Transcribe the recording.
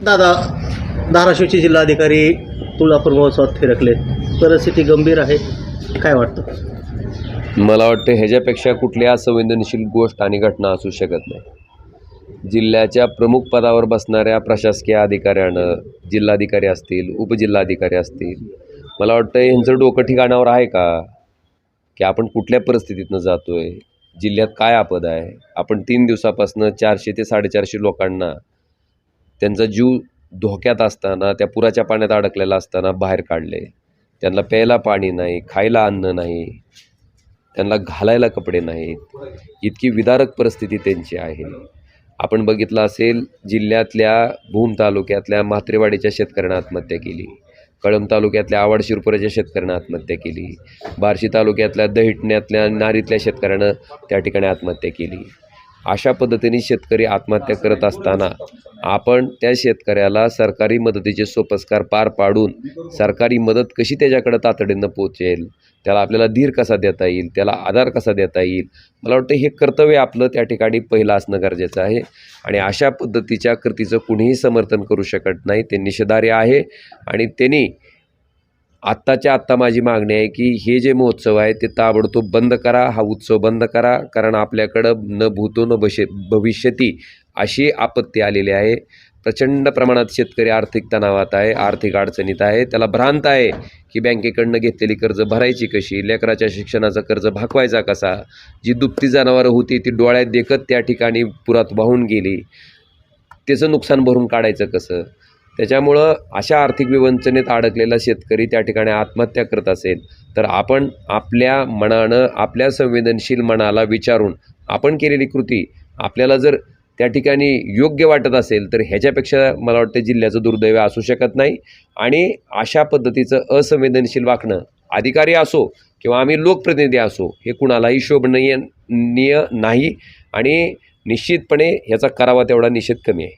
दादा धाराशिवचे जिल्हाधिकारी तुळजापूर महोत्सवात फिरकले परिस्थिती गंभीर आहे. काय वाटतं? मला वाटतं ह्याच्यापेक्षा कुठल्या संवेदनशील गोष्ट आणि घटना असू शकत नाही. जिल्ह्याच्या प्रमुख पदावर बसणाऱ्या प्रशासकीय अधिकाऱ्यानं जिल्हाधिकारी असतील उपजिल्हाधिकारी असतील मला वाटतं ह्यांचं डोकं ठिकाणावर आहे का? की आपण कुठल्या परिस्थितीतनं जातो आहे जिल्ह्यात काय आपद आहे? आपण तीन दिवसापासून चारशे ते साडेचारशे लोकांना त्यांचा जीव धोक्यात असताना त्या पुराच्या पाण्यात अडकलेला असताना बाहेर काढले. त्यांना प्यायला पाणी नाही खायला अन्न नाही त्यांना घालायला कपडे नाहीत. इतकी विदारक परिस्थिती त्यांची आहे. आपण बघितलं असेल जिल्ह्यातल्या भूम तालुक्यातल्या म्हात्रेवाडीच्या शेतकऱ्यानं आत्महत्या केली. कळंब तालुक्यातल्या आवड शिरपुराच्या शेतकऱ्यानं आत्महत्या केली. बार्शी तालुक्यातल्या दहिटण्यातल्या नारीतल्या शेतकऱ्यानं त्या ठिकाणी आत्महत्या केली. अशा पद्धतीने शेतकरी आत्महत्या करत असताना आपण त्या शेतकऱ्याला सरकारी मदतीचे सोपस्कार पार पाडून सरकारी मदत कशी त्याच्याकडं तातडीनं पोचेल? त्याला आपल्याला धीर कसा देता येईल? त्याला आधार कसा देता येईल? मला वाटतं हे कर्तव्य आपलं त्या ठिकाणी पहिलं असणं गरजेचं आहे. आणि अशा पद्धतीच्या कृतीचं कुणीही समर्थन करू शकत नाही. ते निषेधार्य आहे. आणि त्यांनी आत्ताच्या आत्ता माझी मागणी आहे की हे जे महोत्सव आहे ते ताबडतोब बंद करा हा उत्सव बंद करा कारण आपल्याकडं न भूतो न बशे भविष्यती अशी आपत्ती आलेली आहे. प्रचंड प्रमाणात शेतकरी आर्थिक तणावात आहे आर्थिक अडचणीत आहे. त्याला भ्रांत आहे की बँकेकडनं घेतलेली कर्ज भरायची कशी लेकराच्या शिक्षणाचा कर्ज भागवायचा कसा जी दुभती जनावरं होती ती डोळ्यात देखत त्या ठिकाणी पुरात वाहून गेली त्याचं नुकसान भरून काढायचं कसं? त्याच्यामुळं अशा आर्थिक विवंचनेत अडकलेला शेतकरी त्या ठिकाणी आत्महत्या करत असेल तर आपण आपल्या मनानं आपल्या संवेदनशील मनाला विचारून आपण केलेली कृती आपल्याला जर त्या ठिकाणी योग्य वाटत असेल तर ह्याच्यापेक्षा मला वाटतं जिल्ह्याचं दुर्दैव असू शकत नाही. आणि अशा पद्धतीचं असंवेदनशील वागणं अधिकारी असो किंवा आम्ही लोकप्रतिनिधी असो हे कुणालाही शोभनीय नीय नाही. आणि निश्चितपणे ह्याचा करावा तेवढा निषेध कमी आहे.